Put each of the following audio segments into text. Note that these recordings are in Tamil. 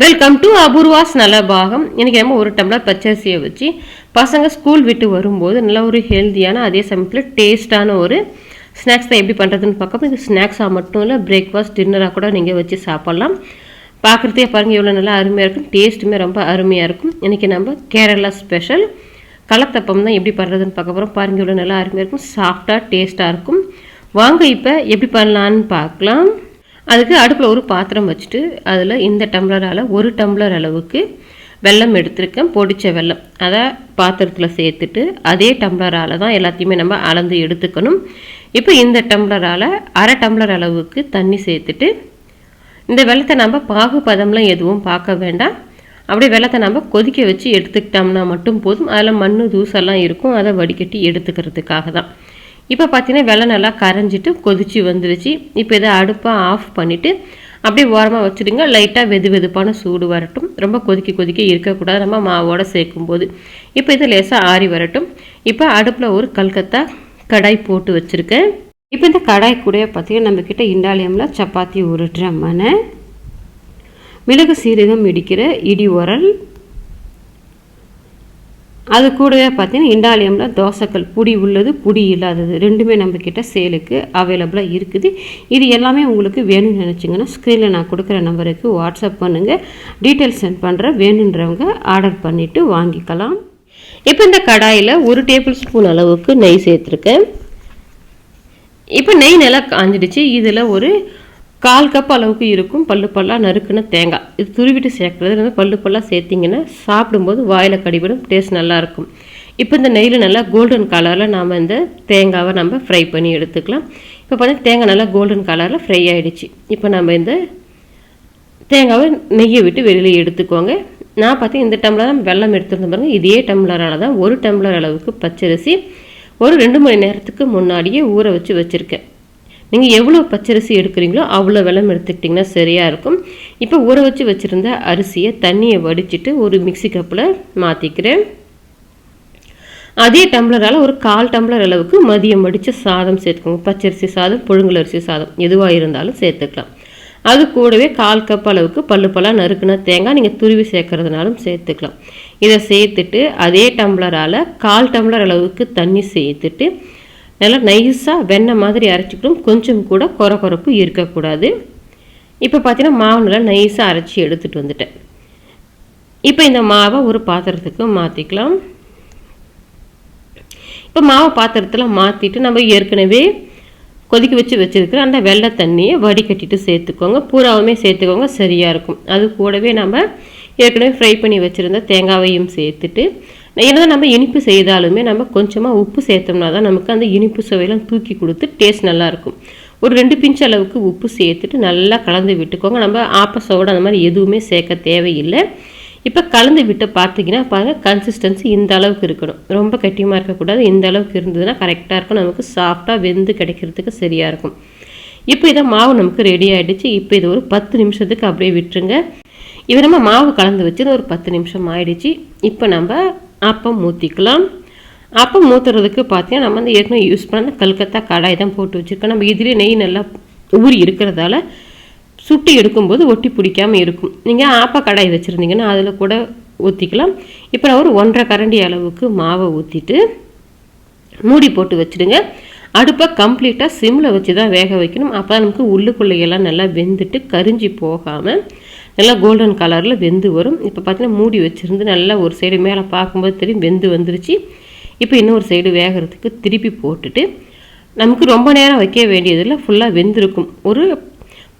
வெல்கம் டு அபூர்வாஸ் நல்ல பாகம் எனக்கு நம்ம ஒரு டம்ளர் பச்சரிசியை வச்சு பசங்க ஸ்கூல் விட்டு வரும்போது நல்ல ஒரு ஹெல்த்தியான அதே சமயத்தில் டேஸ்டான ஒரு ஸ்நாக்ஸ் தான் எப்படி பண்ணுறதுன்னு பார்க்கப்போ இது ஸ்நாக்ஸாக மட்டும் இல்லை பிரேக்ஃபாஸ்ட் டின்னராக கூட நீங்கள் வச்சு சாப்பிட்லாம். பார்க்குறதே பாருங்கள் எவ்வளோ நல்லா அருமையாக இருக்கும். டேஸ்ட்டுமே ரொம்ப அருமையாக இருக்கும். இன்றைக்கி நம்ம கேரளா ஸ்பெஷல் கலத்தப்பம் தான் எப்படி பண்ணுறதுன்னு பார்க்க போகிறோம் பாருங்கள் எவ்வளோ நல்லா அருமையாக இருக்கும். சாஃப்டாக டேஸ்ட்டாக இருக்கும். வாங்க இப்போ எப்படி பண்ணலான்னு பார்க்கலாம். அதுக்கு அடுப்பில் ஒரு பாத்திரம் வச்சுட்டு அதில் இந்த டம்ளரால் ஒரு டம்ளர் அளவுக்கு வெல்லம் எடுத்திருக்கேன். பொடிச்ச வெல்லம். அதை பாத்திரத்தில் சேர்த்துட்டு அதே டம்ளரால் தான் எல்லாத்தையுமே நம்ம அளந்து எடுத்துக்கணும். இப்போ இந்த டம்ளரால் அரை டம்ளர் அளவுக்கு தண்ணி சேர்த்துட்டு இந்த வெள்ளத்தை நம்ம பாகு பதம்லாம் எதுவும் பார்க்க வேண்டாம். அப்படியே வெள்ளத்தை நம்ம கொதிக்க வச்சு எடுத்துக்கிட்டோம்னா மட்டும் போதும். அதில் மண் தூசெல்லாம் இருக்கும். அதை வடிகட்டி எடுத்துக்கிறதுக்காக தான். இப்போ பார்த்தீங்கன்னா வெள்ளம் நல்லா கரைஞ்சிட்டு கொதிச்சு வந்துருச்சு. இப்போ இதை அடுப்பை ஆஃப் பண்ணிவிட்டு அப்படியே ஓரமாக வச்சுடுங்க. லைட்டாக வெது வெதுப்பான சூடு வரட்டும். ரொம்ப கொதிக்க கொதிக்க இருக்கக்கூடாது. நம்ம மாவோட சேர்க்கும் போது இப்போ இது லேசாக ஆறி வரட்டும். இப்போ அடுப்பில் ஒரு கல்கத்தா கடாய் போட்டு வச்சுருக்கேன். இப்போ இந்த கடாய் கூட பார்த்தீங்கன்னா நம்மக்கிட்ட இண்டாலியமில் சப்பாத்தி உருட்டுற மனை மிளகு சீரகம் இடிக்கிற இடி உரல் அது கூடவே பார்த்தீங்கன்னா இண்டாலியமில் தோசைக்கல் புடி உள்ளது புடி இல்லாதது. ரெண்டுமே நம்மக்கிட்ட சேலுக்கு அவைலபிளாக இருக்குது. இது எல்லாமே உங்களுக்கு வேணும்னு நினச்சிங்கன்னா ஸ்க்ரீனில் நான் கொடுக்குற நம்பருக்கு வாட்ஸ்அப் பண்ணுங்கள் டீட்டெயில்ஸ் சென்ட் பண்ணுற வேணுன்றவங்க ஆர்டர் பண்ணிவிட்டு வாங்கிக்கலாம். இப்போ இந்த கடாயில் ஒரு டேபிள் ஸ்பூன் அளவுக்கு நெய் சேர்த்துருக்கேன். இப்போ நெய் நல்லா காஞ்சிடுச்சு. இதில் ஒரு கால் கப் அளவுக்கு இருக்கும் பல்லு பல்லாக நறுக்குன தேங்காய். இது துருவிட்டு சேர்க்குறது. வந்து பல்லு பல்லாக சேர்த்திங்கன்னா சாப்பிடும்போது வாயில் கடிபடும் டேஸ்ட் நல்லாயிருக்கும் இப்போ இந்த நெய்யில் நல்லா கோல்டன் கலரில் நாம் இந்த தேங்காவை நம்ம ஃப்ரை பண்ணி எடுத்துக்கலாம். இப்போ பார்த்தீங்கன்னா தேங்காய் நல்லா கோல்டன் கலரில் ஃப்ரை ஆகிடுச்சு இப்போ நம்ம இந்த தேங்காவை நெய்யை விட்டு வெளியில் எடுத்துக்கோங்க. நான் பார்த்தீங்கன்னா இந்த டம்ளர் வெள்ளம் எடுத்துருந்த பாருங்கள் இதே டம்ளரால் தான் ஒரு டம்ளர் அளவுக்கு பச்சரிசி ஒரு ரெண்டு மணி நேரத்துக்கு முன்னாடியே ஊற வச்சு வச்சுருக்கேன். நீங்கள் எவ்வளோ பச்சரிசி எடுக்கிறீங்களோ அவ்வளோ வெள்ளம் எடுத்துக்கிட்டிங்கன்னா சரியாக இருக்கும். இப்போ ஊற வச்சு வச்சுருந்த அரிசியை தண்ணியை வடிச்சிட்டு ஒரு மிக்சி கப்பில் மாற்றிக்கிறேன் அதே டம்ளரால் ஒரு கால் டம்ளர் அளவுக்கு மதியம் வடித்த சாதம் சேர்த்துக்கோங்க. பச்சரிசி சாதம் புழுங்கல் அரிசி சாதம் எதுவாக இருந்தாலும் சேர்த்துக்கலாம். அது கூடவே கால் கப் அளவுக்கு பல்லு பல்லாக நறுக்குன தேங்காய் நீங்கள் துருவி சேர்க்கறதுனாலும் சேர்த்துக்கலாம். இதை சேர்த்துட்டு அதே டம்ளரால் கால் டம்ளர் அளவுக்கு தண்ணி சேர்த்துட்டு நல்லா நைஸாக வெண்ணெய் மாதிரி அரைச்சிக்கணும் கொஞ்சம் கூட குறை குறப்பு இருக்கக்கூடாது. இப்போ பார்த்தீங்கன்னா மாவு நல்லா நைஸாக அரைச்சி எடுத்துகிட்டு வந்துட்டேன். இப்போ இந்த மாவை ஒரு பாத்திரத்துக்கு மாற்றிக்கலாம் இப்போ மாவு பாத்திரத்தில் மாற்றிட்டு நம்ம ஏற்கனவே கொதிக்க வச்சு வச்சுருக்கிற அந்த வெள்ளை தண்ணியை வடிகட்டிட்டு சேர்த்துக்கோங்க. பூராவுமே சேர்த்துக்கோங்க சரியாக இருக்கும். அது கூடவே நம்ம ஏற்கனவே ஃப்ரை பண்ணி வச்சுருந்த தேங்காவையும் சேர்த்துட்டு என்னதான் நம்ம இனிப்பு செய்தாலுமே நம்ம கொஞ்சமாக உப்பு சேர்த்தோம்னா தான் நமக்கு அந்த இனிப்பு சுவையெல்லாம் தூக்கி கொடுத்து டேஸ்ட் நல்லாயிருக்கும். ஒரு ரெண்டு பிஞ்ச் அளவுக்கு உப்பு சேர்த்துட்டு நல்லா கலந்து விட்டுக்கோங்க. நம்ம ஆப்பசோட அந்த மாதிரி எதுவுமே சேர்க்க தேவையில்லை. இப்போ கலந்து விட்டு பார்த்தீங்கன்னா பாருங்கள் கன்சிஸ்டன்சி இந்த அளவுக்கு இருக்கணும். ரொம்ப கட்டியமாக இருக்கக்கூடாது. இந்த அளவுக்கு இருந்ததுன்னா கரெக்டாக இருக்கும். நமக்கு சாஃப்டாக வெந்து கிடைக்கிறதுக்கு சரியாக இருக்கும். இப்போ இதை மாவு நமக்கு ரெடி ஆகிடுச்சு இப்போ இது ஒரு பத்து நிமிஷத்துக்கு அப்படியே விட்டுருங்க. இது நம்ம மாவு கலந்து வச்சு ஒரு பத்து நிமிஷம் ஆயிடுச்சு. இப்போ நம்ம அப்பம் ஊற்றிக்கலாம் அப்பம் ஊற்றுறதுக்கு பார்த்தீங்கன்னா நம்ம வந்து ஏற்கனவே யூஸ் பண்ண கல்கத்தா கடாய் தான் போட்டு வச்சுருக்கோம். நம்ம இதுலேயே நெய் நல்லா ஊறி இருக்கிறதால சுட்டி எடுக்கும்போது ஒட்டி பிடிக்காமல் இருக்கும். நீங்கள் ஆப்ப கடாய் வச்சுருந்தீங்கன்னா அதில் கூட ஊற்றிக்கலாம் இப்போ நான் ஒரு ஒன்றரை கரண்டி அளவுக்கு மாவை ஊற்றிட்டு மூடி போட்டு வச்சுடுங்க. அடுப்பை கம்ப்ளீட்டாக சிம்மில் வச்சு தான் வேக வைக்கணும். அப்போ நமக்கு உள்ளுக்குள்ளையெல்லாம் நல்லா வெந்துட்டு கரிஞ்சி போகாமல் நல்லா கோல்டன் கலரில் வெந்து வரும். இப்போ பார்த்தீங்கன்னா மூடி வச்சுருந்து நல்லா ஒரு சைடு மேலே பார்க்கும்போது தெரியும் வெந்து வந்துருச்சு. இப்போ இன்னொரு சைடு வேகிறதுக்கு திருப்பி போட்டுட்டு நமக்கு ரொம்ப நேரம் வைக்க வேண்டியதில்லை ஃபுல்லாக வெந்திருக்கும். ஒரு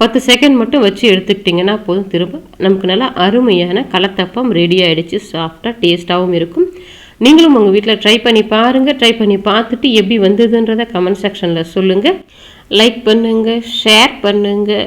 பத்து செகண்ட் மட்டும் வச்சு எடுத்துக்கிட்டிங்கன்னா போதும். திரும்ப நமக்கு நல்லா அருமையான கலத்தப்பம் ரெடி ஆகிடுச்சு சாஃப்டாக டேஸ்ட்டாகவும் இருக்கும். நீங்களும் உங்கள் வீட்டில் ட்ரை பண்ணி பாருங்கள் ட்ரை பண்ணி பார்த்துட்டு எப்படி வந்ததுன்றதை கமெண்ட் செக்ஷனில் சொல்லுங்கள் லைக் பண்ணுங்கள் ஷேர் பண்ணுங்கள்